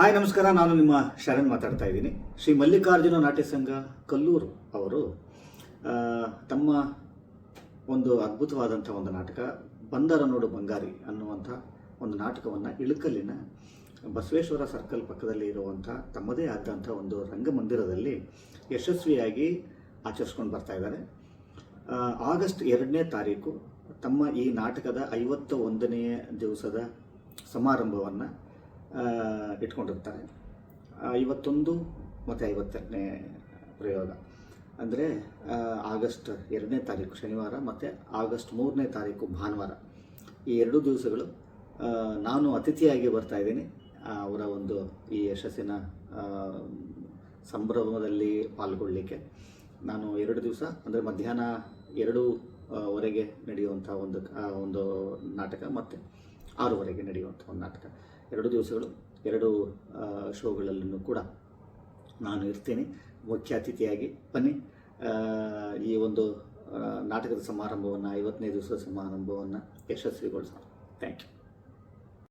Hi, ನಮಸ್ಕಾರ. ನಾನು ನಿಮ್ಮ ಶರಣ್ ಮಾತಾಡ್ತಾ ಇದ್ದೀನಿ. ಶ್ರೀ ಮಲ್ಲಿಕಾರ್ಜುನ ನಾಟ್ಯ ಸಂಘ ಕಲ್ಲೂರು ಅವರು ತಮ್ಮ ಒಂದು ಅದ್ಭುತವಾದಂಥ ಒಂದು ನಾಟಕ, ಬಂದರ ನೋಡು ಬಂಗಾರಿ ಅನ್ನುವಂಥ ಒಂದು ನಾಟಕವನ್ನು ಇಳಕಲ್ಲಿನ ಬಸವೇಶ್ವರ ಸರ್ಕಲ್ ಪಕ್ಕದಲ್ಲಿ ಇರುವಂಥ, ತಮ್ಮದೇ ಆದಂಥ ಒಂದು ರಂಗಮಂದಿರದಲ್ಲಿ ಯಶಸ್ವಿಯಾಗಿ ಆಚರಿಸ್ಕೊಂಡು ಬರ್ತಾ ಇದ್ದಾರೆ. ಆಗಸ್ಟ್ ಎರಡನೇ ತಾರೀಕು ತಮ್ಮ ಈ ನಾಟಕದ ಐವತ್ತ ಒಂದನೆಯ ದಿವಸದ ಸಮಾರಂಭವನ್ನು ಇಟ್ಕೊಂಡಿರ್ತಾರೆ ಐವತ್ತೊಂದು ಮತ್ತು ಐವತ್ತೆರಡನೇ ಪ್ರಯೋಗ. ಅಂದರೆ ಆಗಸ್ಟ್ ಎರಡನೇ ತಾರೀಕು ಶನಿವಾರ ಮತ್ತು ಆಗಸ್ಟ್ ಮೂರನೇ ತಾರೀಕು ಭಾನುವಾರ. ಈ ಎರಡು ದಿವಸಗಳು ನಾನು ಅತಿಥಿಯಾಗಿ ಬರ್ತಾ ಇದ್ದೀನಿ. ಅವರ ಒಂದು ಈ ಯಶಸ್ಸಿನ ಸಂಭ್ರಮದಲ್ಲಿ ಪಾಲ್ಗೊಳ್ಳಲಿಕ್ಕೆ ನಾನು ಎರಡು ದಿವಸ, ಅಂದರೆ ಮಧ್ಯಾಹ್ನ ಎರಡು ವರೆಗೆ ನಡೆಯುವಂಥ ಒಂದು ಒಂದು ನಾಟಕ ಮತ್ತು ಆರೂವರೆಗೆ ನಡೆಯುವಂಥ ಒಂದು ನಾಟಕ. ಎರಡು ದಿವಸಗಳು ಎರಡು ಶೋಗಳಲ್ಲೂ ಕೂಡ ನಾನು ಇರ್ತೀನಿ. ಮುಖ್ಯ ಅತಿಥಿಯಾಗಿ ಬನ್ನಿ ಈ ಒಂದು ನಾಟಕದ ಸಮಾರಂಭವನ್ನು, ಐವತ್ತನೇ ದಿವಸದ ಸಮಾರಂಭವನ್ನು ಯಶಸ್ವಿಗೊಳಿಸೋಣ. Thank you